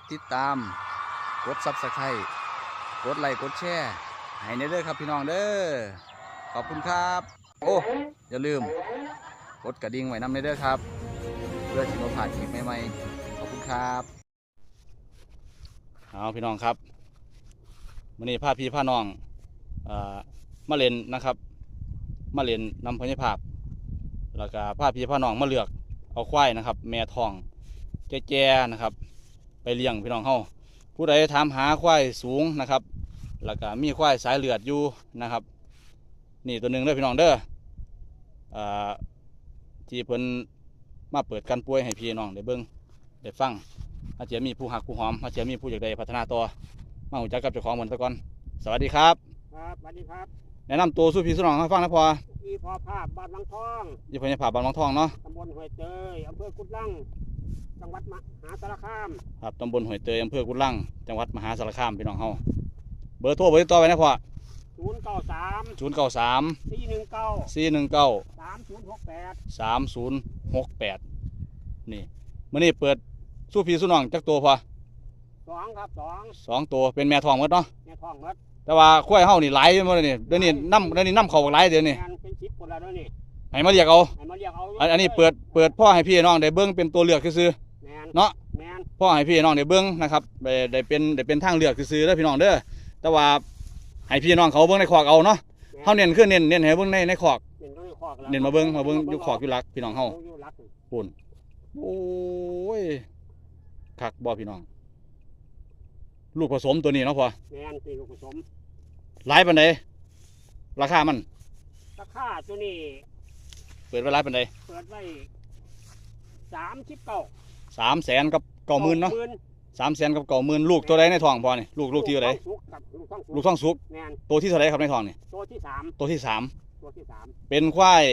ดติดตาม กดซับสไครต์กดไลค์กดแชร์ให้ในเด้อครับพี่น้องเด้อขอบคุณครับ โอ้อย่าลืม กดกระดิ่งไว้นำในเด้อครับ เพื่อที่มาผ่านคลิปใหม่ๆขอบคุณครับเอาพี่น้องครับวันนี้พาพี่พาน้องอมาเล่นนะครับ มาเล่นนำพญภาพแล้วก็พาพี่พาน้องมาเลือกเอาควายนะครับ แม่ทองแจ้ๆนะครับ ไปเลี้ยงพี่น้องเฮาผู้ใดถามหาควายสูงนะครับแล้วก็มีควายสายเลือดอยู่นะครับ นี่ตัวหนึ่งเด้อพี่น้องเด้ออ่าที่เพิ่นมาเปิดกันป่วยให้พี่น้องได้เบิ่งได้ฟังอาจจะมีผู้หักผู้หอมอาจจะมีผู้อยากได้พัฒนาต่อมาหูจักกับเจ้าของเหมือนตะก่อนสวัสดีครับครับสวัสดีครับแนะนำตัวสู้พี่สู้น้องให้ฟังนะพออีพอภาพบ้านบางทองอยู่พญาภาพบางน้องทองเนาะตำบลห้วยเตยอำเภอกุดลัง จังหวัดมหาสารคาม ครับตำบลห้วยเตยอำเภอกุดลังจังหวัดมหาสารคามพี่น้องเฮาเบอร์โทรเบอร์ติดต่อไว้นะพ่อศูนย์เก้าสามศูนย์เก้าสามสี่หนึ่งเก้าสี่หนึ่งเก้าสามศูนย์หกแปดสามศูนย์หกแปดนี่มื่อนี้เปิดสู้พี่สู้น้องจักตัวพอสองครับสองสองตัวเป็นแม่ทองหมดเนาะแม่ทองหมดแต่ว่าข้วยเฮานี่หลายหมดเลยนี่เดี๋ยวนี้น้ำเดี๋ยวนี้น้ำเขาบักหลายเดี๋ยวนี้งานเป็นชิปคนละด้วยนี่ให้มาเรียกเอาให้มาเรียกเอาอันอันนี้เปิดเปิดพ่อให้พี่น้องได้เบิ้งเป็นตัวเลือกซื่อแมน เนาะแมนๆพ่อให้พี่น้องได้เบิ้งนะครับได้ได้เป็นได้เป็นทางเลือกซื่อๆเด้อพี่น้องเด้อแต่ว่าให้พี่น้องเขาเบิ้งในขอกเอาเนาะเฮาเน้นคือเน้นเน้นให้เบิ้งในในขอกเน้นต้องคอกแล้วเน้นมาเบิ้งมาเบิ้งอยู่ขอกอยู่หลักพี่น้องเฮาอยู่รักปุ่นโอ้ยคักบ่พี่น้อง ลูกผสมตัวนี้เนาะพอแมนสี่ลูกผสมหลายปันใดราคามัน ราคาตัวนี้ เปิดไว้หลายปันใดเปิดไว้สามสิบเก้า สามแสนกับเก้าหมื่นเนาะหมื่นสามแสนกับเก้าหมื่นลูกตัวใดในท้องพอนี่ลูกลูกที่เท่าไหรสุกครับลูกท้องสุกลูกท้องสุกแมนตัวที่เท่าไหรครับในท้องนี่ตัวที่สามตัวที่สามตัวที่สามเป็นควาย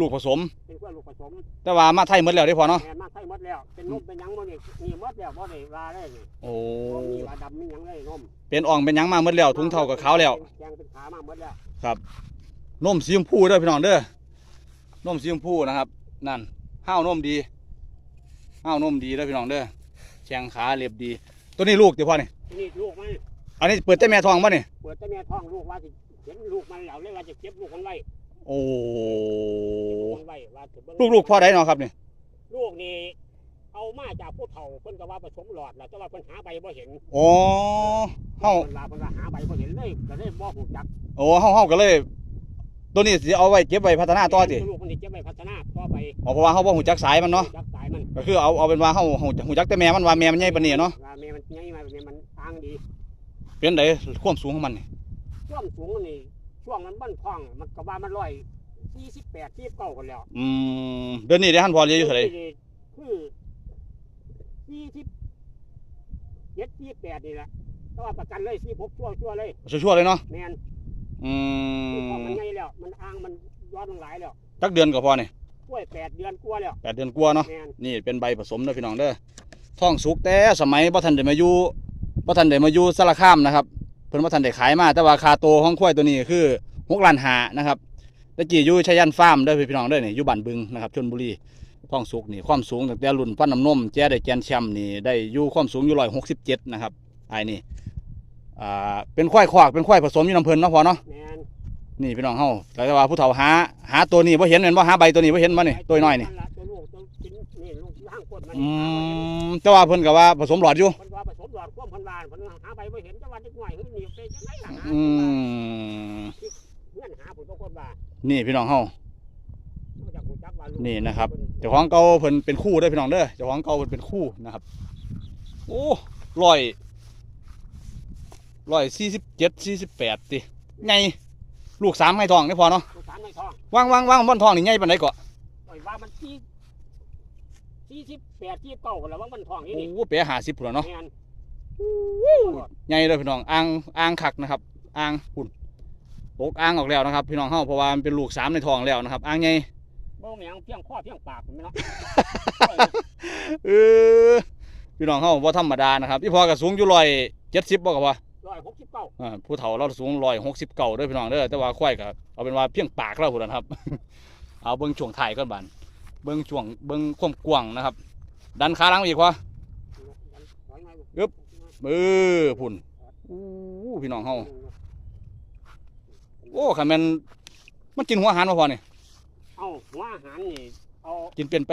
ลูกผสม เป็นเพื่อนลูกผสม แต่ว่ามาไทยหมดแล้วได้พอเนาะแม่มาใส่หมดแล้วเป็นนุ่มเป็นหยังบ่นี่นี่หมดแล้วบ่ได้ว่าได้นี่โอ้บ่มีว่าดำมีหยังเลยนมเป็นอ่องเป็นหยังมาหมดแล้วถุงเท่ากับขาวแล้วแกงเป็นขามาหมดแล้วครับนมสีชมพูเด้อพี่น้องเด้อนมสีชมพูนะครับ นั่นห้าวนมดี ห้าวนมดีเด้อพี่น้องเด้อแข้งขาเรียบดี ตัวนี้ลูกเดี๋ยวพ่อนี่ทีนี่ลูกมันอันนี้เปิดแต่แม่ท้องป่ะนี่เปิดแต่แม่ท้องลูกว่าสิเห็นลูกมันแล้วเลยว่าจะเก็บลูกมันไว้โอ้เก็บลูกมันไว้ว่าสิเบิ่งลูกลูกพ่อได้เนาะครับนี่ลูกนี่เอามาจากผู้เฒ่าเพิ่นก็ว่าผสมหลอดแล้วแต่ว่าเพิ่นหาใบบ่เห็นโอ้เฮาเพิ่นว่าเพิ่นว่าหาใบบ่เห็นเลยก็เลยบ่ฮู้จักโอ้เฮาเฮาก็เลย ตัวนี้สิเอาไว้เก็บไว้พัฒนาต่อติลูกมันสิเก็บไว้พัฒนาต่อไปอ๋อเพราะว่าเฮาบ่ฮู้จักสายมันเนาะจักสายมันก็คือเอาเอาเป็นว่าเฮาฮู้ฮู้จักแต่แม่มันว่าแม่มันใหญ่ปานนี้เนาะว่าแม่มันใหญ่มาแม่มันอ้างดี เป็นไดความสูงของมันนี่ช่วงสูงนี่ช่วงมันบ้านท้องมันก็ว่ามันร้อยสี่สิบแปดสี่เก้าคนแล้ว อืมเดือนนี้ได้หันพอเรียนอยู่เท่าไหร่คือสี่สิบเจ็ดสี่แปดนี่แหละแต่ว่าประกันเลยสี่หกชั่วชั่วเลยชั่วๆเลยเนาะแมน อืคือท้องมมันใหญ่แล้ว มันอ้างมันย้อนลงหลายแล้วจักเดือนก็พอนี่กล้วยแปดเดือนกลัวาแล้วแปดเดือนกว่าเนาะ แมนนี่เป็นใบผสมเด้อพี่น้องเด้อท้องสุกแต่สมัยบ่ทันได้มาอยู่บ่ทันได้มาอยู่สารคามนะครับ เพิ่นบ่ทันได้ขายมา แต่ว่าคาโตของควายตัวนี้คือ6ล้านหานะครับตะกี้อยู่ชัยยันฟาร์มเด้อพี่น้องเด้อนี่อยู่บ้านบึงนะครับชลบุรีท้องสุกนี่ความสูงตั้งแต่รุ่นปั้นน้ำนมแจ้ได้แกนแชมป์นี่ได้อยู่ความสูงอยู่167นะครับไอ้นี่ อ่าเป็นควายคอกเป็นควายผสมอยู่น้ำเพิ่นเนาะพอเนาะแมนนี่พี่น้องเฮาแต่ว่าผู้เฒ่าหาหาตัวนี้บ่เห็นแม่นบ่หาใบตัวนี้บ่เห็นบ่นี่ตัวน้อยนี่ละตัวลูกตัวกินนี่ลูกห้างกดมันอืมแต่ว่าเพิ่นก็ว่าผสมหลอดอยู่มันว่าผสมหลอดควบพันวานมันหาใบไม่เห็นจะว่าเด็กหน่อยเฮ้ยนี่เป็นจังไงล่ะหาอืมเงื่อนหาผลปรากฏว่านี่พี่น้องเฮาเขาจะรู้จักว่าลูกนี่นะครับเจ้าของเก่าเพิ่นเป็นคู่เด้อพี่น้องเด้อเจ้าของเก่าเพิ่นเป็นคู่นะครับ โอ้ร้อย ร้อยสี่สิบเจ็ดสี่สิบแปดติไงลูกสามไงทองนี่พอเนาะลูกสามในท้องวางวางวางบนทองนี่ไงปานใดก็ปล่อยว่ามันที่ที่สิบแปดที่เก้าคนละว่ามันท้องนี่โอ้นี่โหเป๋หาสิบพุ่นแล้วเนาะแม่นไงเด้อพี่น้องอ่างอ่างคักนะครับอ่างพุ่นตกอ่างออกแล้วนะครับ พี่น้องเฮาเพราะว่ามันเป็นลูกสามในท้องแล้วนะครับอ่างไง บ่แม่งเพียงข้อเพียงปากมันเนาะ เออพี่น้องเฮาบ่ธรรมดานะครับพี่พอก็สูงอยู่ร้อยเจ็ดสิบบ่กับว่า ร้อยหกสิบเก้าอ่าผู้เฒ่าเราสูงร้อยหกสิบเก้าด้วยพี่น้องเด้อแต่ว่าควายก็เอาเป็นว่าเพียงปากเราพุ่นนะครับ เอาเบิ้งช่วงถ่ายก่อนบันเบิ้งช่วงเบิ้งความกว้างนะครับ ดันขาหลังไปอีกวะเออพุ่นอู้พี่น้องเฮาโอ้คันแม่นมันกินหัวอาหารบ่พอนี่เอาหัวอาหารนี่เอากินเป็นไป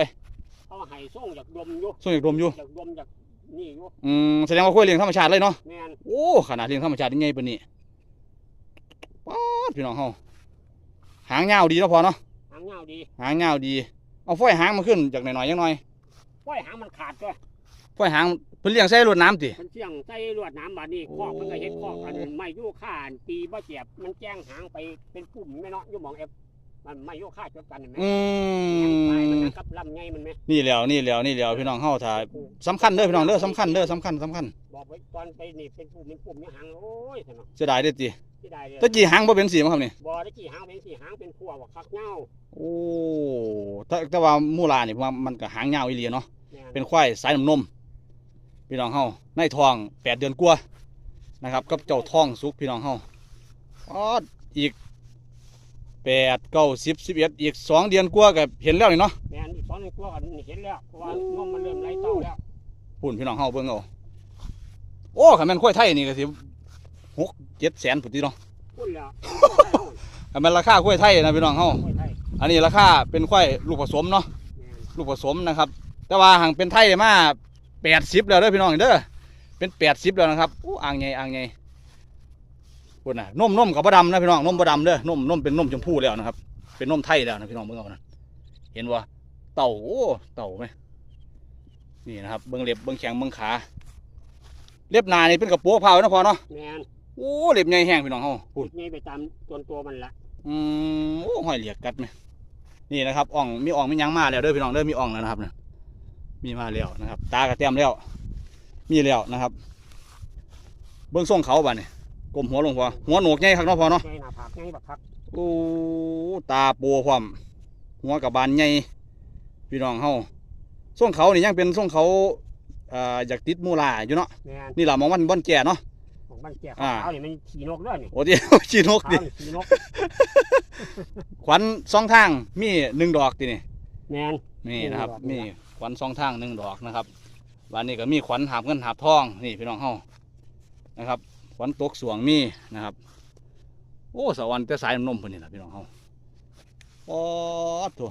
เอาไห้ส่งจากดมอยู่ส่วนอยากดมอยู่จากดมจาก นี่อยู่อืมแสดงว่าค่อยเลี้ยงธรรมชาติเลยเนาะแม่นโอ้ขนาดเลี้ยงธรรมชาติยังไงปานนี้ป๊าดพี่น้องเฮาหางยาวดีเนาะพอเนาะหางเงาดีหางยาวดี เอาฝ้อยหางมาขึ้นจากหน่อยๆยังหน่อยปล่อยหางมันขาดก็ฝ้อยหางเพิ่นเลี้ยงใส่รวดน้ำติ มันเสี่ยงใส่ลวดน้ำบาดนี้คอกมันก็เห็นคอกอันนั้นไม่ยู่ข้านตีบ่เจ็บมันแจ้งหางไปเป็นปุ่มแม่เนาะอยู่หมองเอฟ มันไม่ยู่ข้าจดกันเห็นไหมอืตายมันมกับลำไงมันไหมนี่แล้วนี่แล้วนี่แล้วพี่น้องเฮาถ้าสำคัญเด้อพี่น้องเด้อสำคัญเด้อสำคัญสำคัญบอกไว้ตอนไปนี่เป็นปุ่มเป็นปุ่มเนี่ยหางโอ้ยสนอเสียดายเด้อติที่ได้เลยตะกี้หางบ่เป็นสีมั้งครับนี่บ่ได้กี่หางเป็นสี่หางเป็นพัวว่าคักเงาโอ้แต่แต่ว่ามูลานี่ผมว่ามันก็หางยาวอีหลีเนาะแม่นเป็นควายสายน้ำนมพี่น้องเฮาในท้องแปดเดือนกว่านะครับกับเจ้าท้องสุกพี่น้องเฮาอ๋ออีก แปดเก้าสิบสิบเอ็ดอีกสองเดือนกว่าก็เห็นแล้วนี่เนาะแม่นอีกสองนึงกลัวกันเห็นแล้วเพราะว่านมมันเริ่มไหลเต้าแล้วพุ่นพี่น้องเฮาเบิ่งเอาโอ้ขันแม่นควายไทยนี่ก็สิหกเจ็ดแสนพุ่นทีเนาะพุ่นแล้วขันแม่นราคาควายไทยนะพี่น้องเฮาโอ้ยไทยอันนี้ราคาเป็นควายลูกผสมเนาะแม่นลูกผสมนะครับ แต่ว่าห่างเป็นไทยมาแปดสิบแล้วเด้อพี่น้องเด้อเป็นแปดสิบแล้วนะครับอู้อ่างใหญ่อ่างใหญ่ พูดนะนมนมกับบดำนะพี่น้องนมบดำเด้อนมนมเป็นนมชมพูแล้วนะครับ เป็นนมไทยแล้วนะพี่น้องเบิ่งเอานะเห็นว่าเต่าโอ้เต่าไหมนี่นะครับเบิ่งเล็บเบิ่งแขงเบิ่งขาเล็บหนานี่เป็นกระโปรงเผานะพอเนาะแม่นโอ้เล็บใหญ่แห้งพี่น้องเฮาพูดนี่ไปตามตัวตัวมันละอืมโอ้หอยเหลียกกัดไหมนี่นะครับอ่องมีอ่องมีหยังมาแล้วเด้อพี่น้องเด้อมีอ่องแล้วนะครับเนี่ยมีมาแล้วนะครับ ตากระเต็มแล้วมีแล้วนะครับ เบื้องส่งเขาบ้านี่ กลมหัวลงพอหัวโหนกใหญ่ครับเนาะพอเนาะไงหน้าผากไงบักคักโอ้ตาปัวพร้อมหัวกับบานใหญ่พี่น้องเฮาส่งเขานี่ยังเป็นส่งเขาอ่าอยากติดมูลาอยู่เนาะแม่นนี่แหละมองวันบ่อนแก่เนาะ ของบ้านแก่อ่าขาวนี่มันขี่นกด้วยนี่โอ้เดียวชีนกขาวดินี่ขี่นกขวัญสองทางมีหนึ่งดอกตินี่แม่น นี่นะครับหนึ่มีงดอก ขวัญสองทางหนึ่งดอกนะครับวันนี้ก็มีขวัญหาบเงินหาบทองนี่พี่น้องเฮานะครับ ขวัญตกสวงมีนะครับ โอ้สวรรค์แต่สายนมเพิ่นนี่แหละพี่น้องเฮาโอ้ตัว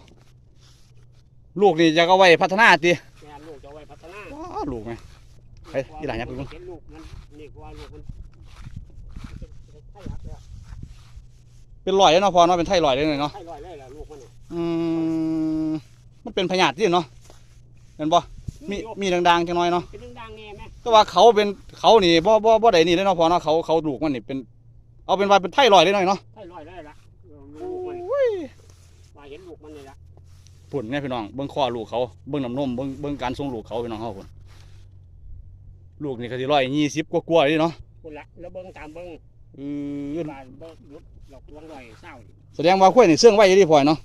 ลูกนี่จะเอาไว้พัฒนาติแม่นลูกจะเอาไว้พัฒนาว้าลูกไหม เฮ้ยอีหลานยับไปก่อนเห็นลูกมันนี่กว่าลูกมันเป็นไข้รักแล้วเป็นรอยแล้วเนาะพอเนาะเป็นไทรอยด์เลยเนาะไข้ลอยเลยล่ะลูกมันน่ะอืมมันเป็นพยาธิที่เนาะเห็นบ่มีมีดังๆจังน้อยเนาะเป็นเรื่องดังแง่ไหม แต่ว่าเขาเป็นเขานี่บ่บ่บ่ได้นี่เลยเนาะพอเนาะเขาเขาลูกมันนี่เป็น เอาเป็นว่าเป็นไทรอยด์เลยหน่อยเนาะไข้ลอยเลยล่ะลูกมันว่าเห็นลูกมันเลยล่ะพุ่นไงพี่น้องเบิ่งคอลูกเขาเบิ่งน้ำนมเบิ่งเบิ่งการทรงลูกเขาพี่น้องเฮาพุ่นลูกนี่ก็สิร้อยยี่สิบกว่าๆเลยเนาะคุณละแล้วเบิ้งตามเบิ้งเออบ้านเบิ้งยุดหลอกลวงลอยเศร้าแสดงว่าข้อยนี่เสื่องไว้อยู่ดีพอยเนาะ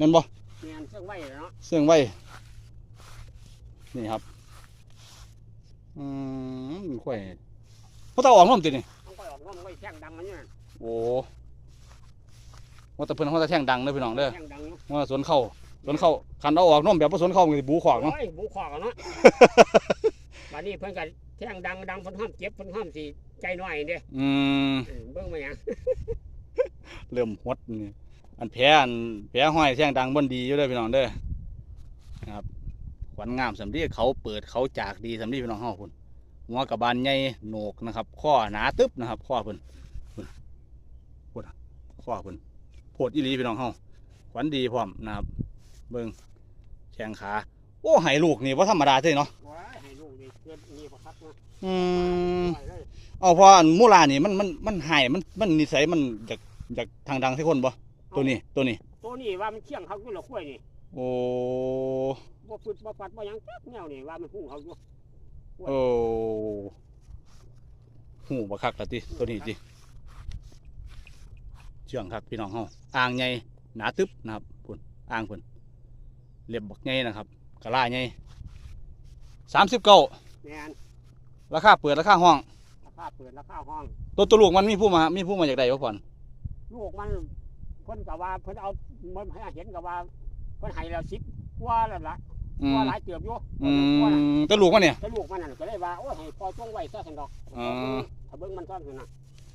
นั่นบ่แม่นเครื่องไว้เนาะเสื่องไว้นี่ครับ อืมข้อยเพราะตาออกนมตินี่ต้องไปออกน้ำไว้แท่งดังมันอยู่นั่นโอ้ว่าแต่เพิ่นเขาจะแท่งดังเด้อพี่น้องเด้อแท่งดังอยู่ว่าสวนเข้าสวนเข้าคันเอาออกนมแบบบ่สวนเข้ามันก็สิบูขอกเนาะ โอ้ยบุขอกอะเนาะ บัดนี้เพิ่นก็แท่งดังดังเพิ่นห้ามเจ็บเพิ่นห้ามสิใจน้อยเด้อืม เออเบิ่งมาหยังเริ่มหดนี่อันแผลอันแผลห้อยแท่งดังบนดีอยู่เด้อพี่น้องเด้อนะครับ ขวัญงามสำลีเขาเปิดเขาจากดีสำลีพี่น้องเฮาพุ่นหัวกับบานใหญ่โหนกนะครับ ข้อหนาตึ๊บนะครับ ข้อเพิ่นพุ่นพุ่นอะข้อเพิ่นโพดอีหลีพี่น้องเฮาขวัญดีพร้อมนะครับ เบิ่งแข้งขา โอ้ให้ลูกนี่ว่าธรรมดาเท่เนาะว้ายให้ลูกนี่เกิดนี่บ่คักนะอืมปล่อยเลยเอาเพออันมูลานี่มันมันมันหายมันมันนิสัยมันจากจากทางดังใส่คนบ่ตัวนี้ตัวนี้ ตัวนี้ว่ามันเชี่ยงเขาอยู่แล้วกล้วยนี่โอ้ บ่ฟึดบ่ฟัดบ่หยังจักแนวนี่ว่ามันพุ่งเขาอยู่โอ้หูบักคักละติตัวนี้ติเชื่องครับพี่น้องเฮาอ่างใหญ่หนาตึ๊บนะครับพุ่นอ่างพุ่นเล็บบักใหญ่นะครับกะลาใหญ่สามสิบเก้าแม่นราคาเปิดราคาห้อง ราคาเปิดราคาห้อง ตัวตัวลูกมันมีผู้มา มีผู้มาจากใดวะพ่อนลูกมันเพิ่นก็ว่าเพิ่นเอามันให้เห็นก็ว่าเพิ่นให้แล้ว10กว่าแล้วล่ะ อืตัวมหลายเติบอยู่อืตัวน่ะมแตะลูกมันเนี่ยแต่ลูกมันนั่นก็เลยว่าโอ้ยให้ปล่อยจงไว้ซะซั่นดอกอ๋อ ถ้าเบิ่งมันซ่อนซั่นน่ะ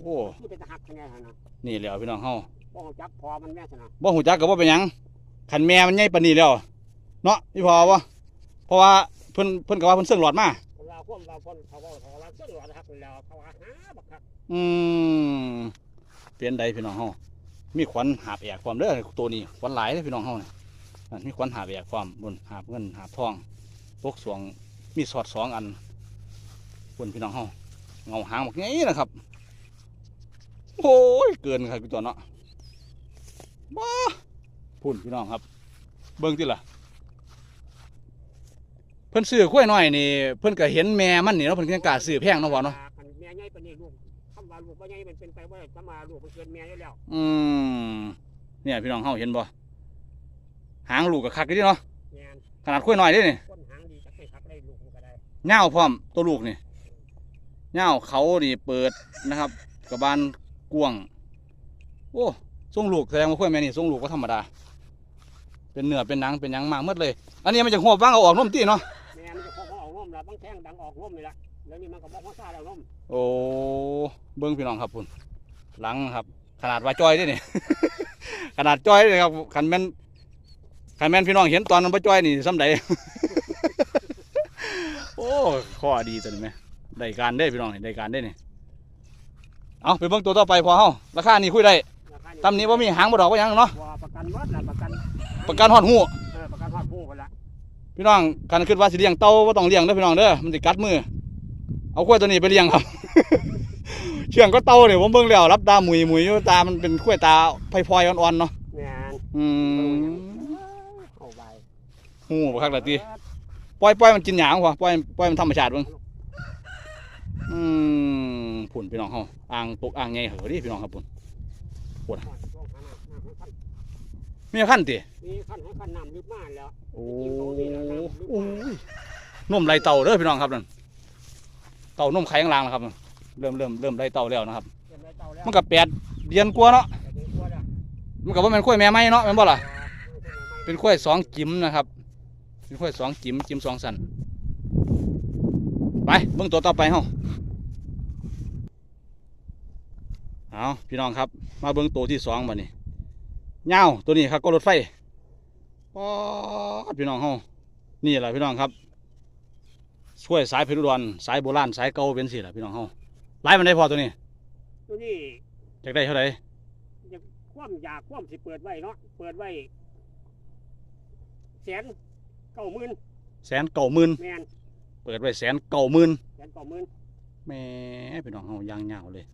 โอ้คือเป็นตาหักจังไงหั่นน่ะนี่แหล้วพี่น้องเฮาบ่ฮู้จักพอมันแม่ซั่นน่ะบ่หูจักก็บ่เป็นหยังคันแม่มันใหญ่ปานนี้แล้วเนาะพี่พอบ่เพราะว่าเพิ่นเพิ่นก็ว่าเพิ่นเสื่องหลอดมาเวลาพวกเราคนเขาเว้าเขาว่าเรื่องหลอดหักแล้วเขาว่าหาบักคักอืมเปลี่ยนใดพี่น้องเฮามีขวัญหาบแอกความเด้อตัวนี้ขวัญหลายเด้อพี่น้องเฮานี่นั่ นมีขวัญหาบแอกความบนหาบเงินหาบทองปกสวงมีสอดสองอันบนพี่น้องเฮาเงาหางบักใหญ่นะครับโอ้ยเกินครับพี่ตัวเนาะบ้าพุ่นพี่น้องครับ เบิ่งติล่ะเพิ่นซื้อกล้วยน้อยนี่เพิ่นก็เห็นแม่มันนี่เนาะเพิ่นก็ยังกล้าซื้อแพงเนาะบ่เนาะคันแม่ใหญ่ปานนี้ลูกคำว่าลูกบ่ใหญ่มันเป็นไปบ่ได้ถ้ามาลูกมันเกินแม่อยู่แล้ว อืมเนี่ยพี่น้องเฮาเห็นบ่ หางลูกก็คักอยู่เดิเนาะแม่นขนาดกล้วยน้อยเด้นี่คนหางดีจักไม่คักได้ลูกมันก็ได้เหย้าพร้อมตัวลูกนี่เหย้าเขานี่เปิดนะครับกระบาลกว้างโอ้ทรงลูกแสดงว่าข้อยแม่นี่ทรงลูกก็ธรรมดา เป็นเนื้อเป็นหนังเป็นหยังมากหมดเลย อันนี้มันจะหัวบว่างเอาออกนมตีเนาะแม่มันจะคงเอาออกนมแล้วบางแท่งดังออกนมนี่ละแล้วนี่มันก็บ่ฮอดซ่าแล้วนมโอ้เบิ้งพี่น้องครับคุณหลังครับ ขนาดว่าจ้อยเด้นี่ ขนาดจ้อยเลยครับขันแม่น ขันแม่นพี่น้องเห็นตอนนั้นว่าจ้อยนี่ซ้ำใด โอ้ข้อดีตัวนี้ไหมได้การได้พี่น้องนี่ได้การได้นี่เอาไปเบิ่งตัวต่อไปพอเฮาราคานี่คุยได้ราคาตำนี้ว่ามีหางบ่ดอกว่าหยังเนาะว่าประกันรถล่ะประกันประกันฮอดหูเออประกันฮอดผู้พุ่นละพี่น้องกันคิดว่าสิเลี้ยงเต่าบ่ต้องเลี้ยงเด้อพี่น้องเด้อมันสิกัดมือเอากล้วยตัวนี้ไปเลี้ยงครับ เชื่องก็เต่าเนี่ยผมเบิ่งแล้วรับตาหมุยหมุยอยู่ตามันเป็นกล้วยตาพลอยๆอ่อนๆเนาะแม่นอืมเอาไป หูบ่คักละติปล่อยปล่อยมันกินหยางพอปล่อยปล่อยมันธรรมชาติเบิ่งอืมพุ่นพี่น้องเฮาอ่างตกอ่างใหญ่เหอะดิพี่น้องครับพุ่นฮอดช่วงหาน้ำน้ำให้คันมีขั้นติมีคันให้คันน้ำลึกมากแล้วโอ้โอ้ยนมไหลเต่าเด้อพี่น้องครับนั่นเต่านมไข่ข้างล่างนะครับนั่นเริ่มเริ่มเริ่มไหลเต่าแล้วนะครับเก็บไว้เตาแล้วมันก็แปดเดือนกว่าเนาะแต่ถึงตัวแล้วมันก็บ่แม่นกล้วยแม่ไม้เนาะแม่นบ่ล่ะเป็เป็นนกล้วยสองจิ๋มนะครับ เป็นกล้วยสองจิ๋มจิ๋มสองสันไปเบิ่งตัวต่อไปเฮาเอาพี่น้องครับ มาเบิ่งตัวที่สองบัดนี้เงาวตัวนี้ครับก็รถไฟป๊อดพี่น้องเฮานี่แหละพี่น้องครับ ช่วยสายเพชรอุดรสายโบราณสายเก่าเป็นสิล่ะพี่น้องเฮาไล่มันได้พอตัวนี้ ตัวนี้จากได้เท่าไหร่ความอยากความสิเปิดไว้เนาะเปิดไว้แสน เก้าหมื่นแสนเก่าหมื่นแมนเปิดไว้แสนเก่าหมื่นแสนเก้าหมื่นแหม่พี่น้องเฮายางยาวเลย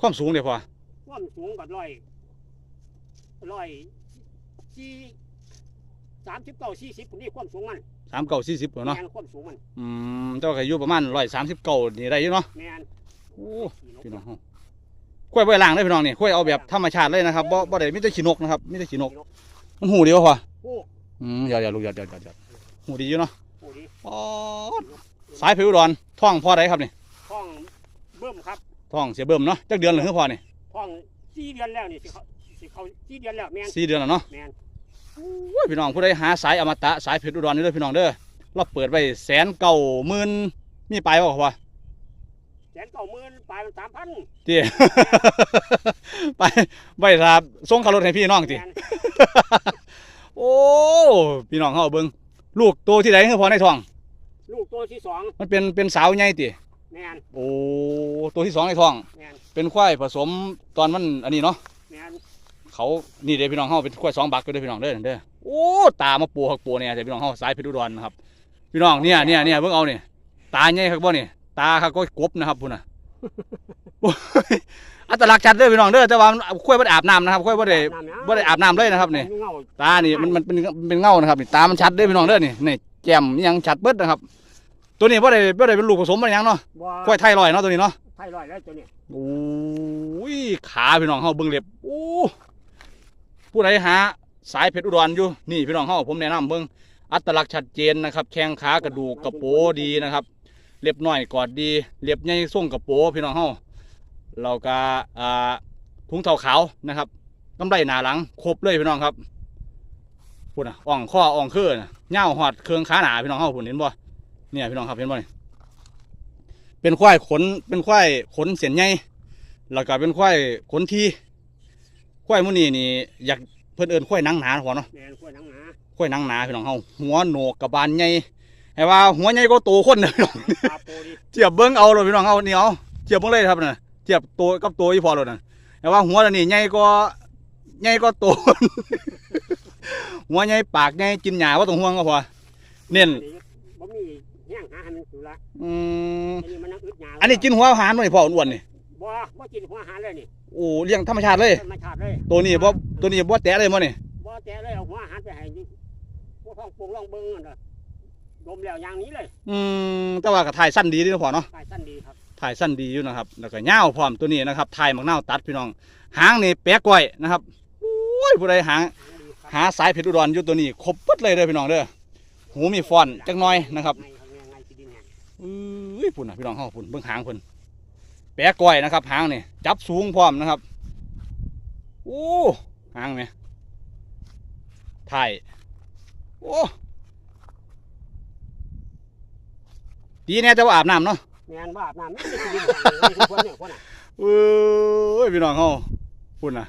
ความสูงเดี๋ยวพอความสูงกับร้อยร้อยสี่สามสิบเก้าสี่สิบคนนี้ความสูงมันสามเก่าสี่สิบเนาะแมนความสูงมันอืมเจ้าก็อายุประมาณร้อยสามสิบเก่านี่ได้อยู่เนาะแมนโอ้พี่น้องเฮาข้อยไว้ล่างได้อพี่น้องนี่ข้อยเอาแบบธรรมชาติเลยนะครับบ่บ่ได้มีแต่ขี้นกนะครับมีแต่ขี้นก มันหูเดียวพอ โอ้ อืมอย่าอย่าลูกอย่าอย่าอย่าอย่าหูดีอยู่เนาะโหดีปอดสายผิวดอนท้องพ่อใดครับนี่ท้องเบิ่มครับท้องเสียเบิ่มเนาะจักเดือนหรือคือพ่อนี่ท้องสี่เดือนแล้วนี่สิเขาสิเขาสี่เดือนแล้วแมนสี่เดือนแล้วเนาะแมนโอ้ยพี่น้องผู้ใดหาสายอมตะสายเพชรอุดรนี่เด้อพี่น้องเด้อเราเปิดไว้แสนเก่าหมื่นมีไปบ่พ่อแสนเก้าหมื่นปลายมันสามพันเจีไปไว้ครับส่งขับรถให้พี่น้องจิแม่น โอ้พี่น้องเฮาเบิ่งลูกโตที่ใดคือพอในท้อง ลูกตัวที่สองมันเป็นเป็นสาวใหญ่ติแมนโอ้ตัวที่สองในท้อง แมนเป็นควายผสมตอนมันอันนี้เนาะแมนเขานี่เด้อพี่น้องเฮาเป็นควายสองบักก็เด้อพี่น้องเด้อเด้อโอ้ตามาปูหักปูเนี่ยแต่พี่น้องเฮาสายเพชรอุดรนะครับ พี่น้องเนี่ยเนี่ยเนี่ยเบิ่งเอานี่ตาใหญ่ครับบ่นี่ตาเขาก็กบนะครับพุ่นน่ะโอ้ย อัตลักษณ์ชัดเด้อพี่น้องเด้อแต่ว่ามันควายบ่ได้อาบน้ำนะครับควายบ่ได้น้ำนะบ่ได้อาบน้ำเลยนะครับนี่เงาตานี่มันมันเป็นเป็นเงานะครับนี่ตามันชัดเด้อพี่น้องเด้อนี่นี่แจ่มอิหยังชัดเบิดนะครับ ตัวนี้บ่ได้บ่ได้เป็นลูกผสมบ่ได้หยังเนาะบ่ควายไทยลอยเนาะตัวนี้เนาะ ไทยลอยแล้วตัวนี้โอ้ยขาพี่น้องเฮาเบิ่งเล็บโอ้ผู้ใดหาสายเพชรอุดรอยู่นี่พี่น้องเฮาผมแนะนำเบิ่งอัตลักษณ์ชัดเจนนะครับแข้งขากระดูกกระโปดีนะครับ เล็บน้อยกอดดี เล็บใหญ่ส่งกระโปพี่น้องเฮา เราก็อ่าถุงเท้าขาวนะครับกำไรหน้าหลังครบเลยพี่น้องครับพูดนะอ่องข้ออ่องคือนะเงาวหอดเครื่องขาหนาพี่น้องเฮาพุ่นเห็นบ่เนี่ยพี่น้องครับเห็นบ่นี่เป็นควายขนเป็นควายขนเสียนใหญ่แล้วก็เป็นควายขนทีควายมื้อนี้นี่อยากเพิ่นเอิ้นควายหนังหนาพอเนาะแม่นกล้วยหนังหนาควายหนังหนาพี่น้องเฮาหัวโหนกกระบาลใหญ่ให้ว่าหัวใหญ่ก็โตคนเด้อพี่น้องตาโปดิเทียบเบิ้งเอาเลยพี่น้องเอานี่เอาเทียบเบิ้งเลยครับน่ะ เทียบตัวกับตัวอีพอเลยน่ะแต่ว่าหัวตัวนี้ใหญ่ก็ใหญ่ก็ตัวหัวใหญ่ปากใหญ่กินหญ้าว่าต้องห่วงก็พอเน้นบ่มีแห้งหาให้มันสุละอืมอันนี้มันนั่งอึดหยาอันนี้กินหัวอาหารมันพ่ออ้วนๆนี่บ่บ่กินหัวอาหารเลยนี่โอ้เลี้ยงธรรมชาติเลยธรรมชาติเลย ตัวนี้บ่ตัวนี้บ่แตะเลยมั้นี่บ่แตะเลยเอาหัวอาหารไปให้นี่พวกท้องปรุงลองเบิ่งนั่นน่ะดมแล้วอย่างนี้เลย อืมแต่ว่าก็ถ่ายสั้นดีเด้อพ่อเนาะตายสั้นดีครับ ถ่ายสั้นดีอยู่นะครับ แล้วก็ยาพร้อมตัวนี้นะครับถ่ายมักนาวตัดพี่น้อง หางนี่แปะก้อยนะครับโอ้ยผู้ใดหางหาสายเพชรอุดรอยู่ตัวนี้ครบปึ๊ดเลยเด้อพี่น้องเด้อหูมีฟอนจักหน่อยนะครับอุ้ยพุ่นนะพี่น้องเฮาพุ่นเบิ่งหางพิ่นแปะก้อยนะครับ หางนี่จับสูงพร้อมนะครับโอ้หางเนี่ยถ่ายโอ้ดีแน่แต่ว่าอาบน้ำเนาะ แม่นว่าอาบน้ำไม่ได้ที่ดินแห้งเลยทุกคนเนี่ยคนน่ะเอ้ยพี่น้องเฮาพุ่นนะ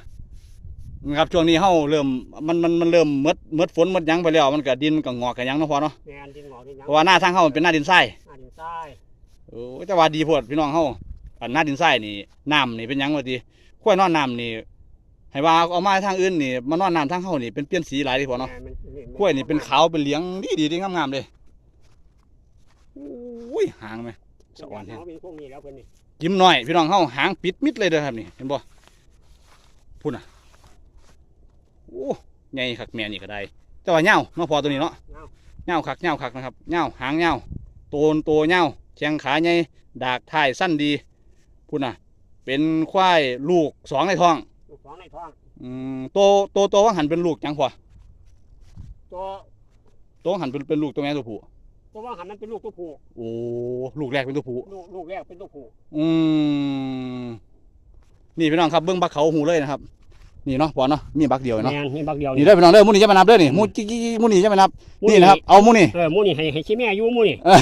นะครับช่วงนี้เฮาเริ่มมันมันมันเริ่มหมดหมดฝนหมดหยังไปแล้วมันก็ดินก็งอกก็หยังเนาะพอเนาะแม่นดินหงอกดินหยังเพราะว่าหน้าทางเฮามันเป็นหน้าดินทรายหน้าดินทรายโอ้ยแต่ว่าดีโพดพี่น้องเฮาอันหน้าดินทรายนี่น้ำนี่เป็นหยังวะทีข้อยนอนน้ำนี่ให้ว่าเอามาทางอื่นนี่มานอนน้ำทางเฮานี่เป็นเปลี่ยนสีหลายเดีพอเนาะแม่มันมัข้อยนี่เป็นขาวเป็นเหลืองดีดีดีงามๆเลยโอ้ยหางไหม สะอ่อนแฮะเขาเป็นพวกนี้แล้วเพิ่นนี่ยิ้มหน่อยพี่น้องเฮาหางปิดมิดเลยเด้อครับนี่เห็นบ่พุ่นน่ะโอ้ใหญ่คักแม่นี่ก็ได้แต่ว่าเหย้าเนาะพอตัวนี้เนาะเงาเหย้าคักเหย้าคักนะครับเหย้าหางเหย้าโตนโตเหย้าแข้งขาใหญ่ดากท้ายสั้นดีพุ่นน่ะ เป็นควายลูกสองในท้องลูกสองในท้องอืมโตโตโตว่าหันเป็นลูกจังพอตัวโตหันเป็นเป็นลูกตัวแม่ตัวผู้ ตัวว่าหันมันเป็นลูกตัวผู้โอ้ลูกแรกเป็นตัวผู้ลูกลูกแรกเป็นตัวผู้อืมนี่พี่น้องครับเบิ้งบักเขาหูเลยนะครับ นี่เนาะพอเนาะมีบักเดียวเนาะแม่นนี่บักเดียวนี่เด้อพี่น้องเด้อหมูนี่จะมานับเด้อนี่หมูจิกจิกจิกหมูนี่จะมานับหมูนี่นะครับเอาหมูนี่เออหมูนี่ให้ให้ชิแม่อยู่หมูนี่เออ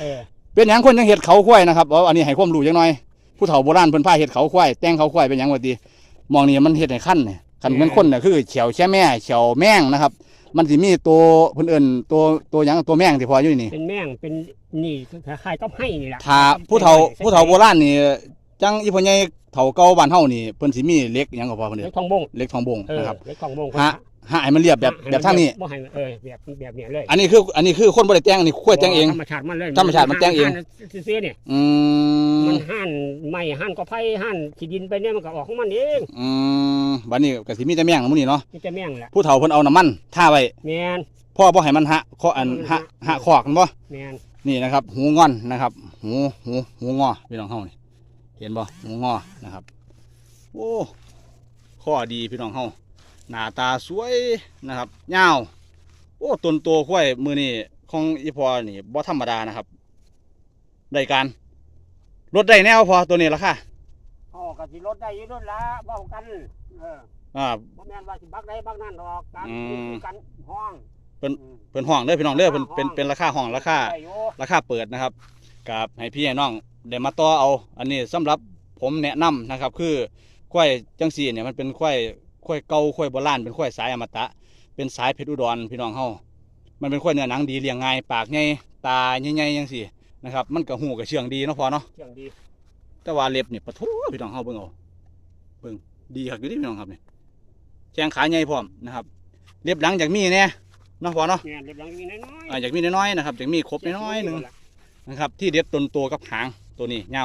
เออเป็นหยังคนยังเห็ดเขาควายนะครับเอาอันนี้ให้ความรู้จังหน่อยผู้เฒ่าโบราณเพิ่นพาเห็ดเขาควายแต่งเขาควายเป็นหยังวะติมองนี่มันเห็ดให้ขั้นเนี่ยคันเป็นคนน่ะคือเฉียวแช่แม่เฉียวแม่งนะครับ มันสิมีตัวเพิ่นเอิ้นตัวตัวหยังตัวแม่งที่พออยู่นี่เป็นแม่งเป็นนี่คล้ายๆกับให้นี่แหละถ้าผู้เฒ่าผู้เฒ่าโบราณนี่จังอีพ่อใหญ่เฒ่าเก่าบ้านเฮานี่เพิ่นสิมีเหล็กหยังก็พอเพิ่นเล็เด้กทองบงเหล็กทองบงเออนะครับ เล็กทองบง ฮะ หาให้มันเรียบแบบแบบทางนี้บ่ให้เออแบบแบบเนี้ยเลย อันนี้คือ อันนี้คือคนบ่ได้แต่งอันนี้ควายแต่งเอง ธรรมชาติมันเลยธรรมชาติมันแต่งเอง ซื้อๆเนี่ยอืมมันห่านไม้ห่านก็ไผ่ห่านขี้ดินไปเนี่ยมันก็ออกของมันเองอืมบัดนี้ก็สิมีแต่แม่งมื้อนี้เนาะนี่จะแม่งแหละผู้เฒ่าเพิ่นเอาน้ำมันท่าไว้แม่นพ่อบ่ให้มันหะข้ออันหะหะคอกมันบ่แม่นนี่นะครับ หูงอนนะครับ หูหูหูงอพี่น้องเฮานี่เห็นบ่หูงอนะครับ โอ้ข้อดีพี่น้องเฮา หน้าตาสวยนะครับยาวโอ้ต้นโตข้อยมือนี่ของอีพอนี่บ่ธรรมดานะครับได้การลดได้แนวพอตัวนี้ราคาอ๋อก็สิลดได้อยู่ลดละเว้ากันเอออ่าบ่แม่นว่าสิบักได้บักนั่นดอกตามอืมกันห้องเป็นอืมเพิ่นห้องเด้อพี่น้องเด้อเพิ่นเป็นห้องเป็นราคาห้องราคาได้อยู่ราคาเปิดนะครับกับให้พี่ให้น้องได้มาต่อเอา อันนี้สำหรับผมแนะนำนะครับ คือควายจังสีเนี่ยมันเป็นควาย ควายเก่าควายโบราณเป็นควายสายอมตะ เป็นสายเพชรอุดรพี่น้องเฮามันเป็นควายเนื้อหนังดีเลี้ยงง่ายปากใหญ่ตาใหญ่ๆจังซี่นะครับมันก็หูกับเชื่องดีเนาะพอเนาะเสียงดี แต่ว่าเล็บนี่ปะทุพี่น้องเฮาเบิ่งเอาเบิ่งดีครับอยู่ที่พี่น้องครับนี่แข้งขาใหญ่พร้อมนะครับเล็บหลังจากมีแน่เนาะพอเนาะแม่นเรียบร้อยมีน้อยๆอ่าอยากมีน้อยๆนะครับอยากมีครบน้อยๆหนึ่งนะครับ ที่เด็ดต้นตัวกับหางตัวนี้เงา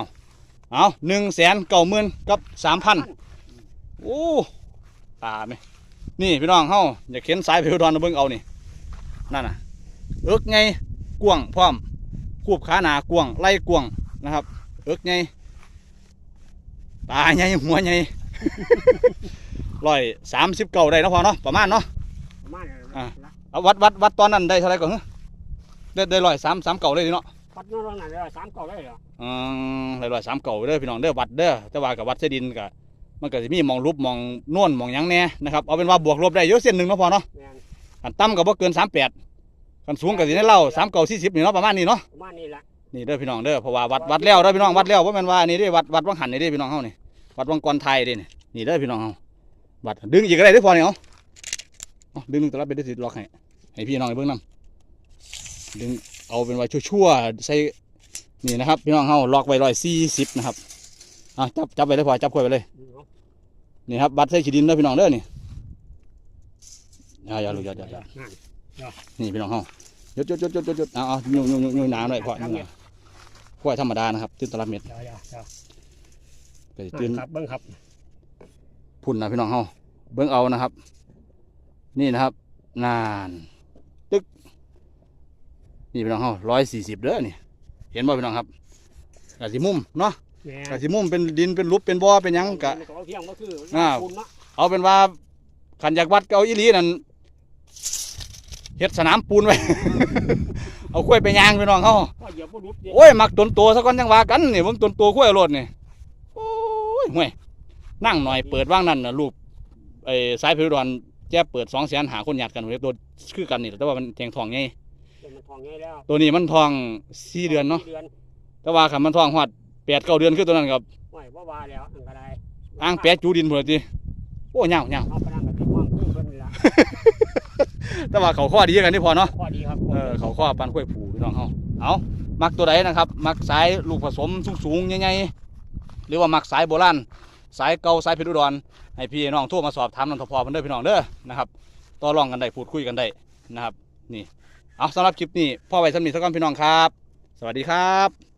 เอาหนึ่งแสนเก้าหมื่นกับสามพันโอ้ ตาไหมนี่พี่น้องเฮาอยากเข็นสายเพลดอนมาเบิ่งเอานี่นั่นน่ะเอิกไงกวางพร้อมคูบขาหนากวางไล่กวางนะครับ เอิกไงตาไงหัวไงร้อยสามสิบเก้าได้เนาะพอเนาะประมาณเนาะประมาณนั้นอ่าเอาวัดวัดวัดตอนนั้นได้เท่าไหร่ก่อนฮะได้ได้ร้อยสามสามเก้าเลยเนาะปัดน้องๆนั่นเลยสามเก่าเลยเหรออืมหลายๆสามเก่าเด้อพี่น้องเด้อวัดเด้อแต่ว่ากับวัดเสดินกับ มันก็จะมีหมองรูปหมองนวลหมองหยังแน่นะครับเอาเป็นว่าบวกลบได้เยอะเส้นหนึ่งเนาะพอเนาะแม่นอันต่ำกับว่าเกินสามแปดกันสูงกับสิในเล่าสามเก่าสี่สิบนี่เนาะประมาณนี้เนาะประมาณนี้ละนี่เด้อพี่น้องเด้อเพราะว่าวัดวัดแล้วเด้อพี่น้องวัดแล้วว่าแม่นว่านี่เด้วัดวัดวังหันนี่เด้อพี่น้องเฮานี่วัดวังกรไทยเด้นี่นี่เด้อพี่น้องเฮาวัดดึงอีกก็ได้เด้อพอนี่เอาเอาดึงดึงตะลับไปได้สิล็อกให้ให้พี่น้องเบิ่งนํดึงเอาเป็นไว้ชั่วๆใส่นี่นะครับพี่น้องเฮาล็อกไว้ร้อยสี่สิบนะครับอะจับจับไปเลยพอจับขวดไปเลยเอา นี่ครับบัตรใส่ขีดินเด้อพี่น้องเด้อนี่อย่าอย่าลูกอย่าอย่าอย่านั่นนี่พี่น้องเฮาหยุดหยุดหยุดหยุดหยุดหยุดเอาเอายุ่งยุ่งยุ่งยุ่งหนาหน่อยพอยุ่งหนาขวดธรรมดานะครับตื่นตลับเม็ดเดี๋ยวเดี๋ยวเดี๋ยวก็สิตื่นครับเบิ้งครับพุ่นนะพี่น้องเฮาเบิ่งเอานะครับ นี่นะครับ นานตึกนี่พี่น้องเฮาร้อยสี่สิบเด้อนี่ เห็นบ่พี่น้องครับกะสิมุมเนาะแหม่ กะสิมุมเป็นดินเป็นรูปเป็นบ่อเป็นหยังกะ เอาเที่ยงก็คืออ่า คุณเนาะเอาเป็นว่าขันอยากวัดก็เอาอีหลีนั่นเฮ็ดสนามปูนไว้ เอาข้วยไปยางพี่น้องเขาก็เหยียบบ่รุดเด้โอ้ยมักตนตัวซะก่อนจังว่ากันนี่เบิ่งตนตัวข้วยเอารถนี่โอ้ยห่วยนั่งหน่อยเปิดว่างนั่นน่ะรูปไอ้สายพิรดอนแจ้เปิด2แสนหาคนหยาดกันไว้ตัวคือกันนี่แหละแต่ว่ามันแทงทองไงเดี๋ยวมันทองง่ายแล้วตัวนี้มันทอง4เดือนเนาะสี่เดือนแต่ว่าคันมันทองฮอด 8 9เดือนคือตัวนั้นครับไม่ว่าว่าแล้วอันก็ได้อ้างแปะจูดินพุ่นล่ะติโอ้ยาวๆเอาไปนั่งกับที่ห้องคือเพิ่นนี่ล่ะแต่ว่าเขาข้อดีกันที่พอเนาะข้อดีครับเออเขาข้อปันข้วยผูพี่น้องเขาเอามักตัวใดนะครับ มักสายลูกผสมสูงสูงๆใหญ่ๆหรือว่ามักสายโบราณสายเก่าสายเพชรอุดรให้พี่น้องโทรมาสอบถามนันทพอเพิ่นเด้อพี่น้องเด้อนะครับต่อรองกันได้พูดคุยกันได้นะครับ นี่เอาสำหรับคลิปนี้พ่อไว้สำนีสักก่อนพี่น้องครับ สวัสดีครับ